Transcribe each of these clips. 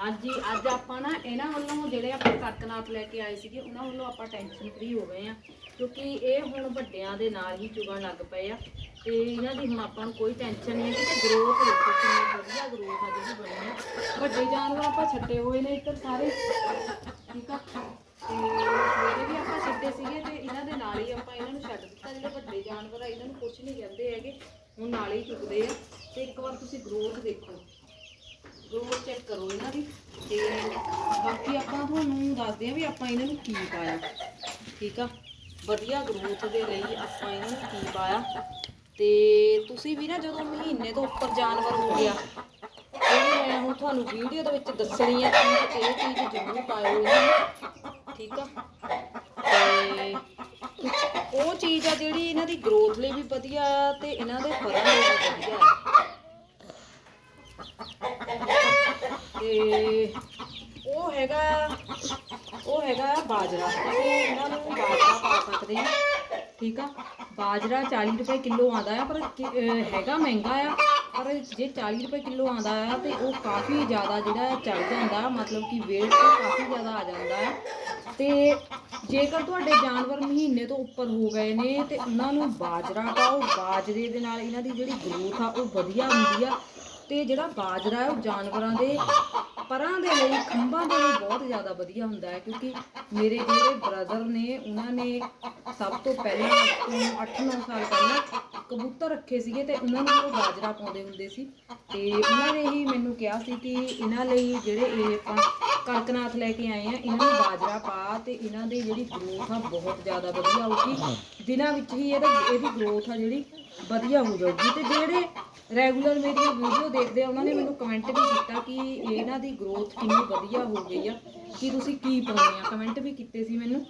ਹਾਂਜੀ ਅੱਜ ਆਪਾਂ ਨਾ ਇਹਨਾਂ ਵੱਲੋਂ ਜਿਹੜੇ ਆਪਾਂ ਕਰਕਨਾਥ ਲੈ ਕੇ ਆਏ ਸੀਗੇ, ਉਹਨਾਂ ਵੱਲੋਂ ਆਪਾਂ ਟੈਨਸ਼ਨ ਫ੍ਰੀ ਹੋ ਗਏ ਆ, ਕਿਉਂਕਿ ਇਹ ਹੁਣ ਵੱਡਿਆਂ ਦੇ ਨਾਲ ਹੀ ਚੁਗਣ ਲੱਗ ਪਏ ਆ ਤੇ ਇਹਨਾਂ ਦੀ ਹੁਣ ਆਪਾਂ ਨੂੰ ਕੋਈ ਟੈਨਸ਼ਨ ਨਹੀਂ ਹੈ ਕਿ ਗਰੋਥ ਦੇਖੋ ਕਿੰਨੀ ਵਧੀਆ ਗਰੋਥ ਆ ਜਿਹੜੀ ਬਣੀ ਆ। ਵੱਡੇ ਜਾਨਵਰ ਆਪਾਂ ਛੱਡੇ ਹੋਏ ਨੇ ਇੱਧਰ ਸਾਰੇ। ਠੀਕ ਆ? ਤੇ ਜਿਹੜੇ ਵੀ ਆਪਾਂ ਛੱਡੇ ਸੀਗੇ ਤੇ ਇਹਨਾਂ ਦੇ ਨਾਲ ਹੀ ਆਪਾਂ ਇਹਨਾਂ ਨੂੰ ਛੱਡ ਦਿੱਤਾ, ਜਿਹੜੇ ਵੱਡੇ ਜਾਨਵਰ ਆ, ਇਹਨਾਂ ਨੂੰ ਕੁਝ ਨਹੀਂ ਕਹਿੰਦੇ ਹੈਗੇ। ਹੁਣ ਨਾਲ ਹੀ ਚੁਗਦੇ ਆ। ਤੇ ਇੱਕ ਵਾਰ ਤੁਸੀਂ ਗਰੋਥ ਦੇਖੋ। ਗਰੋਥ ਚੈੱਕ ਕਰੋ ਇਹਨਾਂ ਦੀ ਤੇ ਬਾਕੀ ਆਪਾਂ ਤੁਹਾਨੂੰ ਦੱਸਦੇ ਆ ਵੀ ਆਪਾਂ ਇਹਨਾਂ ਨੂੰ ਕੀ ਪਾਇਆ। ਠੀਕ ਆ? ਵਧੀਆ ਗਰੋਥ ਦੇ ਲਈ ਆਪਾਂ ਇਹਨਾਂ ਨੂੰ ਕੀ ਪਾਇਆ। ਤੇ ਤੁਸੀਂ ਵੀ ਨਾ ਜਦੋਂ ਮਹੀਨੇ ਤੋਂ ਉੱਪਰ ਜਾਨਵਰ ਹੋ ਗਿਆ, ਇਹ ਮੈਂ ਹੁਣ ਤੁਹਾਨੂੰ ਵੀਡੀਓ ਦੇ ਵਿੱਚ ਦੱਸਣੀ ਆ ਕਿ ਇਹ ਚੀਜ਼ ਜ਼ਰੂਰ ਪਾਇਓ ਇਹਨਾਂ ਠੀਕ ਆ? ਤੇ ਉਹ ਚੀਜ਼ ਆ ਜਿਹੜੀ ਇਹਨਾਂ ਦੀ ਗਰੋਥ ਲਈ ਵੀ ਵਧੀਆ ਤੇ ਇਹਨਾਂ ਦੇ ਫਰਨ ਲਈ ਵੀ ਵਧੀਆ ਹੈ ਤੇ ਉਹ ਹੈਗਾ ਉਹ ਹੈਗਾ ਬਾਜਰਾ। ਤੁਸੀਂ ਇਹਨਾਂ ਨੂੰ ਬਾਜਰਾ ਪਾ ਸਕਦੇ ਹਾਂ ਠੀਕ ਆ? ਬਾਜਰਾ 40 ਰੁਪਏ ਕਿਲੋ ਆਂਦਾ ਆ, ਪਰ ਕਿ- ਹੈਗਾ ਮਹਿੰਗਾ ਆ। ਪਰ ਜੇ 40 ਰੁਪਏ ਕਿਲੋ ਆਂਦਾ ਆ, ਤੇ ਉਹ ਕਾਫੀ ਜ਼ਿਆਦਾ ਜਿਹੜਾ ਚੜ ਜਾਂਦਾ ਮਤਲਬ ਕਿ weight ਕਾਫੀ ਜ਼ਿਆਦਾ ਆ ਜਾਂਦਾ ਆ। ਤੇ ਜੇਕਰ ਤੁਹਾਡੇ ਜਾਨਵਰ ਮਹੀਨੇ ਤੋਂ ਉੱਪਰ ਹੋ ਗਏ ਨੇ, ਤੇ ਉਹਨਾਂ ਨੂੰ ਬਾਜਰਾ ਪਾਓ ਬਾਜਰੇ ਦੇ ਨਾਲ ਇਹਨਾਂ ਦੀ ਜਿਹੜੀ ਗਰੋਥ ਆ, ਉਹ ਵਧੀਆ ਹੁੰਦੀ ਆ। ਤੇ ਜਿਹੜਾ ਬਾਜਰਾ ਹੈ ਉਹ ਜਾਨਵਰਾਂ ਦੇ ਪਰਾਂ ਦੇ ਲਈ, ਖੰਭਾਂ ਦੇ ਲਈ ਬਹੁਤ ਜ਼ਿਆਦਾ ਵਧੀਆ ਹੁੰਦਾ ਹੈ, ਕਿਉਂਕਿ ਮੇਰੇ ਜਿਹੜੇ ਬ੍ਰਦਰ ਨੇ, ਉਹਨਾਂ ਨੇ ਸਭ ਤੋਂ ਪਹਿਲਾਂ 8-9 ਸਾਲ ਪਹਿਲਾਂ ਕਬੂਤਰ ਰੱਖੇ ਸੀਗੇ ਤੇ ਉਹਨਾਂ ਨੂੰ ਉਹ ਬਾਜਰਾ ਪਾਉਂਦੇ ਹੁੰਦੇ ਸੀ। ਤੇ ਉਹਨਾਂ ਨੇ ਹੀ ਮੈਨੂੰ ਕਿਹਾ ਸੀ ਕਿ ਇਹਨਾਂ ਲਈ ਜਿਹੜੇ ਇਹ ਆਪਾਂ ਕਰਕਨਾਥ ਲੈ ਕੇ ਆਏ ਆ ਇਹਨਾਂ ਨੂੰ ਬਾਜਰਾ ਪਾ ਤੇ ਇਹਨਾਂ ਦੀ ਜਿਹੜੀ ਗਰੋਥ ਆ ਬਹੁਤ ਜ਼ਿਆਦਾ ਵਧੀਆ ਹੋਊਗੀ। ਦਿਨਾਂ ਵਿੱਚ ਹੀ ਇਹਦਾ, ਇਹਦੀ ਗਰੋਥ ਆ ਜਿਹੜੀ ਵਧੀਆ ਹੋ ਜਾਊਗੀ। ਤੇ ਜਿਹੜੇ ਰੈਗੂਲਰ ਮੇਰੀ ਵੀਡੀਓ ਦੇਖਦੇ ਆ, ਉਹਨਾਂ ਨੇ ਮੈਨੂੰ ਕਮੈਂਟ ਵੀ ਕੀਤਾ ਕਿ ਇਹਨਾਂ ਦੀ ਗਰੋਥ ਕਿੰਨੀ ਵਧੀਆ ਹੋ ਗਈ ਆ, ਕਿ ਤੁਸੀਂ ਕੀ ਪਾਉਂਦੇ ਆ। ਕਮੈਂਟ ਵੀ ਕੀਤੇ ਸੀ ਮੈਨੂੰ,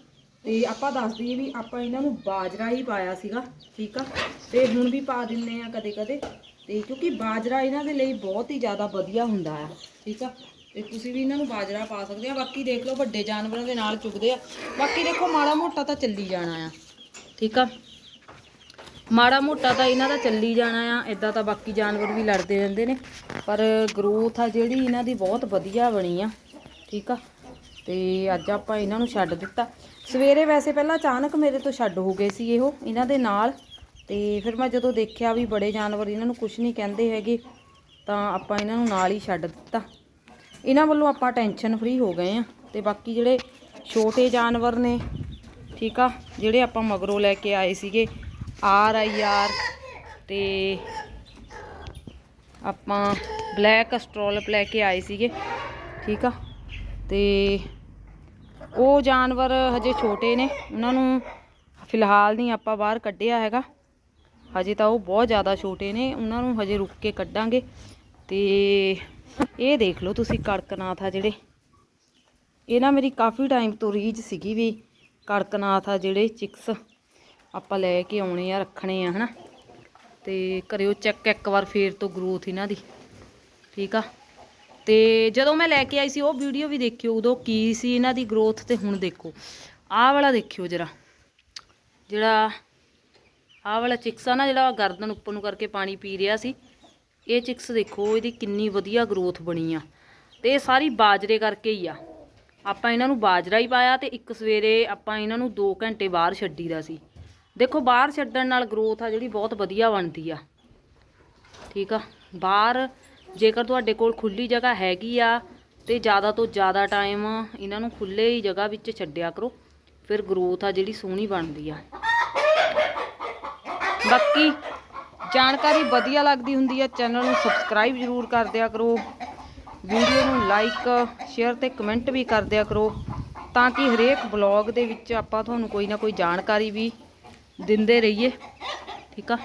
ਤੇ ਆਪਾਂ ਦੱਸ ਦਈਏ ਵੀ ਆਪਾਂ ਇਹਨਾਂ ਨੂੰ ਬਾਜਰਾ ਹੀ ਪਾਇਆ ਸੀਗਾ, ਠੀਕ ਆ? ਤੇ ਹੁਣ ਵੀ ਪਾ ਦਿੰਨੇ ਆ ਕਦੇ ਕਦੇ ਤੇ ਕਿਉਂਕਿ ਬਾਜਰਾ ਇਹਨਾਂ ਦੇ ਲਈ ਬਹੁਤ ਹੀ ਜ਼ਿਆਦਾ ਵਧੀਆ ਹੁੰਦਾ ਆ, ਠੀਕ ਆ? ਤੇ ਤੁਸੀਂ ਵੀ ਇਹਨਾਂ ਨੂੰ ਬਾਜਰਾ ਪਾ ਸਕਦੇ ਆ, ਬਾਕੀ ਦੇਖ ਲਓ ਵੱਡੇ ਜਾਨਵਰਾਂ ਦੇ ਨਾਲ ਚੁਗਦੇ ਆ। ਬਾਕੀ ਦੇਖੋ, ਮਾੜਾ ਮੋਟਾ ਤਾਂ ਚੱਲੀ ਜਾਣਾ ਆ, ਠੀਕ ਆ? ਮਾੜਾ ਮੋਟਾ ਤਾਂ ਇਹਨਾਂ ਦਾ ਚੱਲੀ ਜਾਣਾ ਆ ਇਦਾਂ ਤਾਂ ਬਾਕੀ ਜਾਨਵਰ ਵੀ ਲੜਦੇ ਰਹਿੰਦੇ ਨੇ। ਪਰ ਗਰੋਥ ਆ ਜਿਹੜੀ ਇਹਨਾਂ ਦੀ ਬਹੁਤ ਵਧੀਆ ਬਣੀ ਆ, ਠੀਕ ਆ? ਤੇ ਅੱਜ ਆਪਾਂ ਇਹਨਾਂ ਨੂੰ ਛੱਡ ਦਿੱਤਾ। ਸਵੇਰੇ ਵੈਸੇ ਪਹਿਲਾਂ ਅਚਾਨਕ ਮੇਰੇ ਤੋਂ ਛੱਡ ਹੋ ਗਏ ਸੀ ਇਹੋ, ਇਹਨਾਂ ਦੇ ਨਾਲ। ਤੇ ਫਿਰ ਮੈਂ ਜਦੋਂ ਦੇਖਿਆ ਵੀ ਬੜੇ ਜਾਨਵਰ ਇਹਨਾਂ ਨੂੰ ਕੁਝ ਨਹੀਂ ਕਹਿੰਦੇ ਹੈਗੇ, ਤਾਂ ਆਪਾਂ ਇਹਨਾਂ ਨੂੰ ਨਾਲ ਹੀ ਛੱਡ ਦਿੱਤਾ। ਇਹਨਾਂ ਵੱਲੋਂ ਆਪਾਂ ਟੈਨਸ਼ਨ ਫ੍ਰੀ ਹੋ ਗਏ ਆ। ਤੇ ਬਾਕੀ ਜਿਹੜੇ ਛੋਟੇ ਜਾਨਵਰ ਨੇ, ਠੀਕ ਆ? ਜਿਹੜੇ ਆਪਾਂ ਮਗਰੋਂ ਲੈ ਕੇ ਆਏ ਸੀਗੇ ਆਰ ਆਈ ਆਰ ਤੇ ਆਪਾਂ ਬਲੈਕ ਸਟ੍ਰੋਲਪ ਲੈ ਕੇ ਆਏ ਸੀਗੇ, ਠੀਕ ਆ? ਤੇ ਉਹ ਜਾਨਵਰ ਹਜੇ ਛੋਟੇ ਨੇ, ਉਹਨਾਂ ਨੂੰ ਫਿਲਹਾਲ ਨਹੀਂ ਆਪਾਂ ਬਾਹਰ ਕੱਢਿਆ ਹੈਗਾ। ਹਜੇ ਤਾਂ ਉਹ ਬਹੁਤ ਜ਼ਿਆਦਾ ਛੋਟੇ ਨੇ, ਉਹਨਾਂ ਨੂੰ ਹਜੇ ਰੁੱਕ ਕੇ ਕੱਢਾਂਗੇ। ਤੇ ਇਹ ਦੇਖ ਲਓ ਤੁਸੀਂ ਕੜਕਨਾਥ ਆ ਜਿਹੜੇ। ਇਹ ਨਾ ਮੇਰੀ ਕਾਫੀ ਟਾਈਮ ਤੋਂ ਰੀਝ ਸੀਗੀ ਵੀ ਕੜਕਨਾਥ ਆ ਜਿਹੜੇ ਚਿਕਸ ਆਪਾਂ ਲੈ ਕੇ ਆਉਣੇ ਆ, ਰੱਖਣੇ ਆ, ਹਨਾ? ਤੇ ਕਰਿਓ ਚੈੱਕ ਇੱਕ ਵਾਰ ਫੇਰ ਤੋਂ ਗਰੋਥ ਇਹਨਾਂ ਦੀ, ਠੀਕ ਆ? ਤੇ ਜਦੋਂ ਮੈਂ ਲੈ ਕੇ ਆਈ ਸੀ, ਉਹ ਵੀਡੀਓ ਵੀ ਦੇਖਿਓ, ਉਦੋਂ ਕੀ ਸੀ ਇਹਨਾਂ ਦੀ ਗਰੋਥ ਤੇ ਹੁਣ ਦੇਖੋ। ਆਹ ਵਾਲਾ ਦੇਖਿਓ ਜਰਾ। ਜਿਹੜਾ ਆਹ ਵਾਲਾ ਚਿਕਸ ਆ ਨਾ, ਜਿਹੜਾ ਗਰਦਨ ਉੱਪਰ ਨੂੰ ਕਰਕੇ ਪਾਣੀ ਪੀ ਰਿਹਾ ਸੀ, ਇਹ ਚਿਕਸ ਦੇਖੋ, ਇਹਦੀ ਕਿੰਨੀ ਵਧੀਆ ਗਰੋਥ ਬਣੀ ਆ। ਤੇ ਇਹ ਸਾਰੀ ਬਾਜਰੇ ਕਰਕੇ ਹੀ ਆ। ਆਪਾਂ ਇਹਨਾਂ ਨੂੰ ਬਾਜਰਾ ਹੀ ਪਾਇਆ ਤੇ ਇੱਕ ਸਵੇਰੇ ਆਪਾਂ ਇਹਨਾਂ ਨੂੰ 2 ਘੰਟੇ ਬਾਹਰ ਛੱਡੀਦਾ ਸੀ। ਦੇਖੋ, ਬਾਹਰ ਛੱਡਣ ਨਾਲ ਗਰੋਥ ਆ ਜਿਹੜੀ ਬਹੁਤ ਵਧੀਆ ਬਣਦੀ ਆ। ਠੀਕ ਆ? ਬਾਹਰ ਜੇਕਰ ਤੁਹਾਡੇ ਕੋਲ ਖੁੱਲੀ ਜਗ੍ਹਾ ਹੈਗੀ ਆ ਤੇ ਜ਼ਿਆਦਾ ਤੋਂ ਜ਼ਿਆਦਾ ਟਾਈਮ ਇਹਨਾਂ ਨੂੰ ਖੁੱਲੇ ਹੀ ਜਗ੍ਹਾ ਵਿੱਚ ਛੱਡਿਆ ਕਰੋ, ਫਿਰ ਗਰੋਥ ਆ ਜਿਹੜੀ ਸੋਹਣੀ ਬਣਦੀ ਆ। ਬਾਕੀ ਜਾਣਕਾਰੀ ਵਧੀਆ ਲੱਗਦੀ ਹੁੰਦੀ ਆ, ਚੈਨਲ ਨੂੰ ਸਬਸਕ੍ਰਾਈਬ ਜ਼ਰੂਰ ਕਰ ਦਿਆ ਕਰੋ। ਵੀਡੀਓ ਨੂੰ ਲਾਈਕ ਸ਼ੇਅਰ ਤੇ ਕਮੈਂਟ ਵੀ ਕਰ ਦਿਆ ਕਰੋ, ਤਾਂ ਕਿ ਹਰੇਕ ਬਲੌਗ ਦੇ ਵਿੱਚ ਆਪਾਂ ਤੁਹਾਨੂੰ ਕੋਈ ਨਾ ਕੋਈ ਜਾਣਕਾਰੀ ਵੀ ਦਿੰਦੇ ਰਹੀਏ ਠੀਕ ਆ?